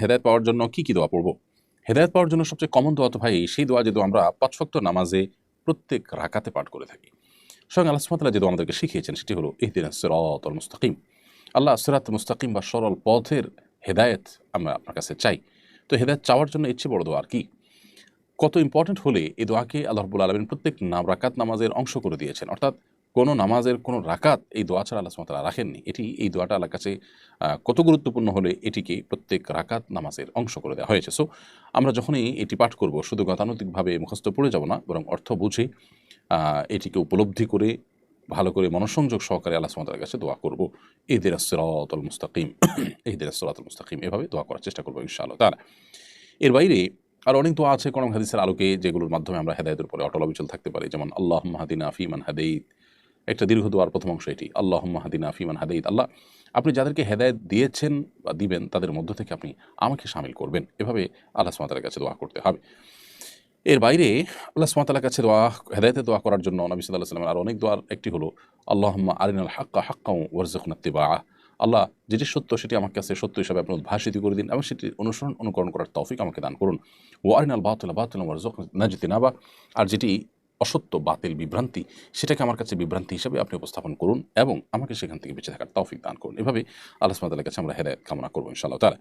হেদায়ত পাওয়ার জন্য কি কি দোয়া পড়ব? হেদায়ত পাওয়ার জন্য সবচেয়ে কমন দোয়া তো ভাই, সেই দোয়া যে দোয়া আমরা পাঁচ ওয়াক্ত নামাজে প্রত্যেক রাকাতে পাঠ করে থাকি। স্বয়ং আল্লাহ সুমাতাল্লাহ যে আমাদেরকে শিখিয়েছেন, সেটি হলো ইহদিন সিরাত মুস্তাকিম। আল্লাহ সিরাত মুস্তাকিম বা সরল পথের হেদায়েত আমরা আপনার কাছে চাই। তো হেদায়ত চাওয়ার জন্য ইচ্ছে বড় দোয়া আর কি? কত ইম্পর্ট্যান্ট হলে এই দোয়াকে আল্লাহ রবুল আলমিন প্রত্যেক নাম রাকাত নামাজের অংশ করে দিয়েছেন। অর্থাৎ কোনো নামাজের কোনো রাকাত এই দোয়া ছাড়া আল্লাহ সুমাতালা রাখেননি। এটি এই দোয়াটা আল্লাহর কাছে কত গুরুত্বপূর্ণ হলে এটিকে প্রত্যেক রাকাত নামাজের অংশ করে দেওয়া হয়েছে। সো আমরা যখনই এটি পাঠ করব, শুধু গতানুতিকভাবে মুখস্থ পড়ে যাব না, বরং অর্থ বুঝে এটিকে উপলব্ধি করে, ভালো করে মনসংযোগ সহকারে আল্লাহ সুমাতার কাছে দোয়া করব। ঈদের সিরাতুল মুস্তাকিম ঈদের সিরাতুল মুস্তাকিম এভাবে দোয়া করার চেষ্টা করব ইনশাআল্লাহ তারা এর বাইরে আর অনেক দোয়া আছে, কোরআন হাদিসের আলোকে, যেগুলোর মাধ্যমে আমরা হেদায়তের উপরে অটল অবিচল থাকতে পারি। যেমন আল্লাহ মাহাদিনা ফিমান হাদেইত একটা দীর্ঘ দোয়ার প্রথম অংশ এটি আল্লাহ মাহাদিনা ফিমান হাদেইত আল্লাহ, আপনি যাদেরকে হেদায়ত দিয়েছেন বা দিবেন, তাদের মধ্য থেকে আপনি আমাকে সামিল করবেন। এভাবে আল্লাহ সুমাতার কাছে দোয়া করতে হবে। এর বাইরে আল্লাহ সুমাতার কাছে দোয়া, হেদায়তে দোয়া করার জন্য নবী সাল্লাহ সাল্লামের আর অনেক দোয়ার একটি হলো, আল্লাহম্মা আরিনাল হাক্কা হাক্কাউ ওয়ারজুকনাত্তিবা আল্লাহ, যেটি সত্য সেটি আমার কাছে সত্য হিসাবে আপনি উদ্ভাসিত করে দিন এবং সেটি অনুসরণ, অনুকরণ করার তৌফিক আমাকে দান করুন। ও আরিনাল বাতুল বাতুল ওয়ারজুক নাজিতি নাবা আর যেটি অসত্য, বাতিল বিভ্রান্তি, সেটাকে আমার কাছে বিভ্রান্তি হিসাবে আপনি উপস্থাপন করুন এবং আমাকে সেখান থেকে বেঁচে থাকার তৌফিক দান করুন। এভাবে আল্লাহ সুমাতার কাছে আমরা হেদায়ত কামনা করব ইনশাআল্লাহ তারা